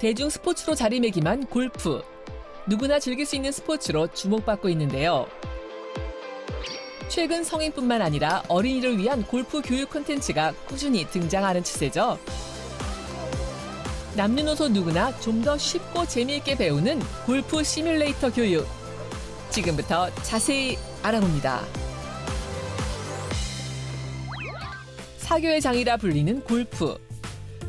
대중 스포츠로 자리매김한 골프. 누구나 즐길 수 있는 스포츠로 주목받고 있는데요. 최근 성인뿐만 아니라 어린이를 위한 골프 교육 콘텐츠가 꾸준히 등장하는 추세죠. 남녀노소 누구나 좀 더 쉽고 재미있게 배우는 골프 시뮬레이터 교육. 지금부터 자세히 알아봅니다. 사교의 장이라 불리는 골프.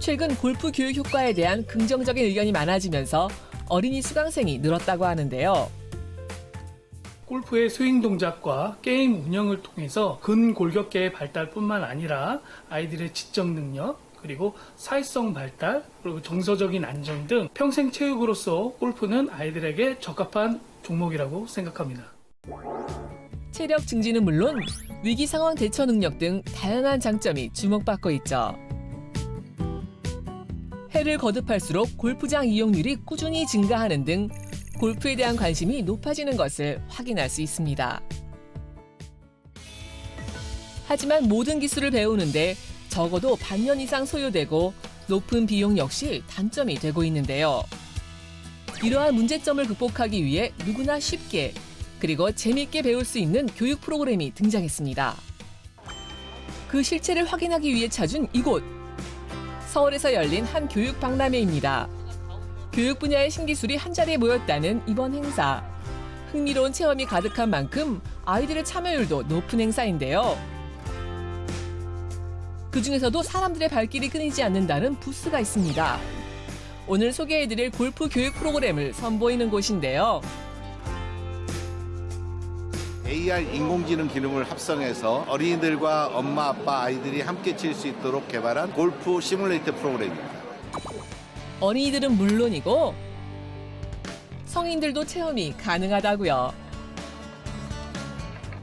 최근 골프 교육 효과에 대한 긍정적인 의견이 많아지면서 어린이 수강생이 늘었다고 하는데요. 골프의 스윙 동작과 게임 운영을 통해서 근골격계의 발달뿐만 아니라 아이들의 지적 능력, 그리고 사회성 발달, 그리고 정서적인 안정 등 평생 체육으로서 골프는 아이들에게 적합한 종목이라고 생각합니다. 체력 증진은 물론 위기 상황 대처 능력 등 다양한 장점이 주목받고 있죠. 해를 거듭할수록 골프장 이용률이 꾸준히 증가하는 등 골프에 대한 관심이 높아지는 것을 확인할 수 있습니다. 하지만 모든 기술을 배우는데 적어도 반년 이상 소요되고 높은 비용 역시 단점이 되고 있는데요. 이러한 문제점을 극복하기 위해 누구나 쉽게 그리고 재미있게 배울 수 있는 교육 프로그램이 등장했습니다. 그 실체를 확인하기 위해 찾은 이곳. 서울에서 열린 한 교육 박람회입니다. 교육 분야의 신기술이 한자리에 모였다는 이번 행사. 흥미로운 체험이 가득한 만큼 아이들의 참여율도 높은 행사인데요. 그 중에서도 사람들의 발길이 끊이지 않는다는 부스가 있습니다. 오늘 소개해드릴 골프 교육 프로그램을 선보이는 곳인데요. AR 인공지능 기능을 합성해서 어린이들과 엄마, 아빠, 아이들이 함께 칠 수 있도록 개발한 골프 시뮬레이터 프로그램입니다. 어린이들은 물론이고 성인들도 체험이 가능하다고요.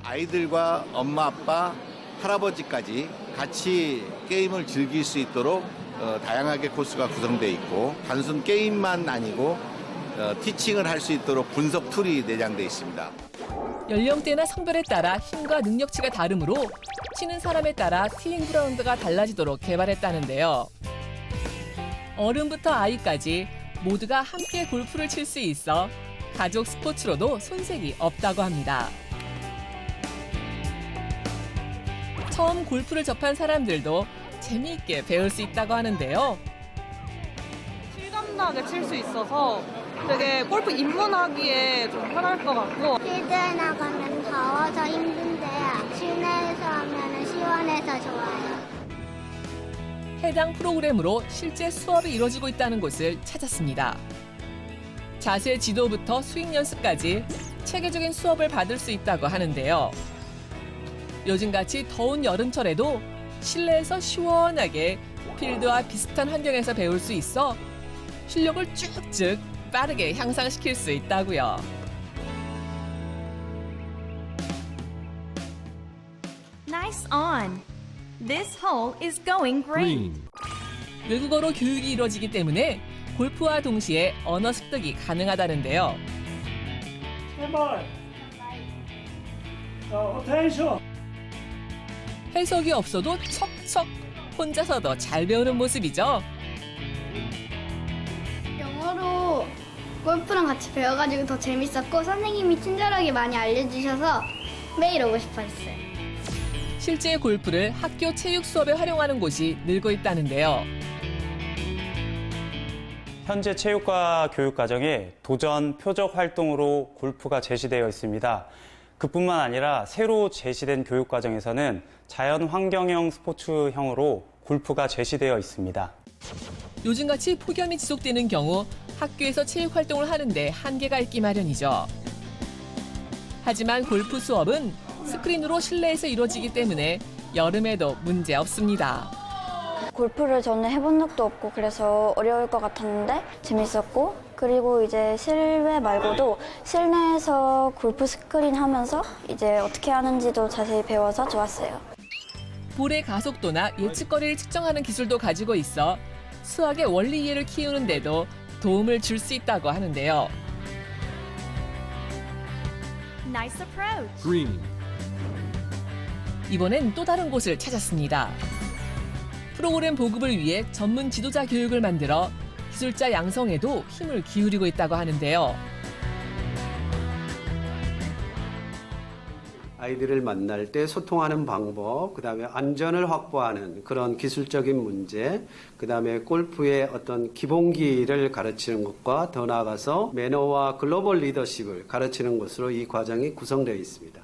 아이들과 엄마, 아빠, 할아버지까지 같이 게임을 즐길 수 있도록 어, 다양하게 코스가 구성되어 있고 단순 게임만 아니고 어, 티칭을 할 수 있도록 분석 툴이 내장되어 있습니다. 연령대나 성별에 따라 힘과 능력치가 다르므로 치는 사람에 따라 티잉 그라운드가 달라지도록 개발했다는데요. 어른부터 아이까지 모두가 함께 골프를 칠 수 있어 가족 스포츠로도 손색이 없다고 합니다. 처음 골프를 접한 사람들도 재미있게 배울 수 있다고 하는데요. 실감나게 칠 수 있어서 되게 골프 입문하기에 좀 편할 것 같고 필드에 나가면 더워서 힘든데 실내에서 하면 시원해서 좋아요. 해당 프로그램으로 실제 수업이 이루어지고 있다는 곳을 찾았습니다. 자세 지도부터 스윙 연습까지 체계적인 수업을 받을 수 있다고 하는데요. 요즘같이 더운 여름철에도 실내에서 시원하게 필드와 비슷한 환경에서 배울 수 있어 실력을 쭉쭉 빠르게 향상시킬 수 있다고요. Nice on. This hole is going great. 외국어로 교육이 이루어지기 때문에 골프와 동시에 언어 습득이 가능하다는데요. 제발. 어, 텐션. 해석이 없어도 척척 혼자서도 잘 배우는 모습이죠. 영어로 골프랑 같이 배워가지고 더 재밌었고 선생님이 친절하게 많이 알려주셔서 매일 오고 싶었어요. 실제 골프를 학교 체육 수업에 활용하는 곳이 늘고 있다는데요. 현재 체육과 교육 과정에 도전 표적 활동으로 골프가 제시되어 있습니다. 그뿐만 아니라 새로 제시된 교육 과정에서는 자연 환경형 스포츠형으로 골프가 제시되어 있습니다. 요즘같이 폭염이 지속되는 경우 학교에서 체육 활동을 하는데 한계가 있기 마련이죠. 하지만 골프 수업은 스크린으로 실내에서 이루어지기 때문에 여름에도 문제 없습니다. 골프를 저는 해본 적도 없고 그래서 어려울 것 같았는데 재밌었고 그리고 이제 실외 말고도 실내에서 골프 스크린 하면서 이제 어떻게 하는지도 자세히 배워서 좋았어요. 볼의 가속도나 예측거리를 측정하는 기술도 가지고 있어 수학의 원리 이해를 키우는데도 도움을 줄 수 있다고 하는데요. Nice approach. 이번엔 또 다른 곳을 찾았습니다. 프로그램 보급을 위해 전문 지도자 교육을 만들어 기술자 양성에도 힘을 기울이고 있다고 하는데요. 아이들을 만날 때 소통하는 방법, 그 다음에 안전을 확보하는 그런 기술적인 문제, 그 다음에 골프의 어떤 기본기를 가르치는 것과 더 나아가서 매너와 글로벌 리더십을 가르치는 것으로 이 과정이 구성되어 있습니다.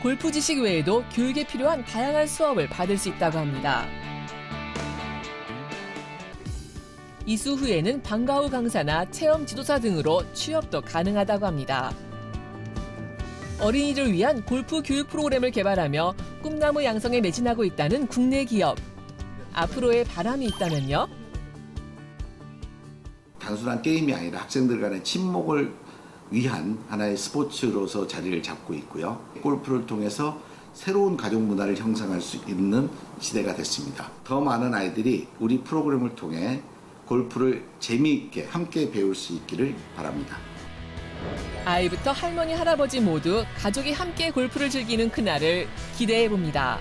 골프 지식 외에도 교육에 필요한 다양한 수업을 받을 수 있다고 합니다. 이수 후에는 방과 후 강사나 체험 지도사 등으로 취업도 가능하다고 합니다. 어린이를 위한 골프 교육 프로그램을 개발하며 꿈나무 양성에 매진하고 있다는 국내 기업. 앞으로의 바람이 있다면요? 단순한 게임이 아니라 학생들 간의 친목을 위한 하나의 스포츠로서 자리를 잡고 있고요. 골프를 통해서 새로운 가족 문화를 형성할 수 있는 시대가 됐습니다. 더 많은 아이들이 우리 프로그램을 통해 골프를 재미있게 함께 배울 수 있기를 바랍니다. 아이부터 할머니, 할아버지 모두 가족이 함께 골프를 즐기는 그날을 기대해 봅니다.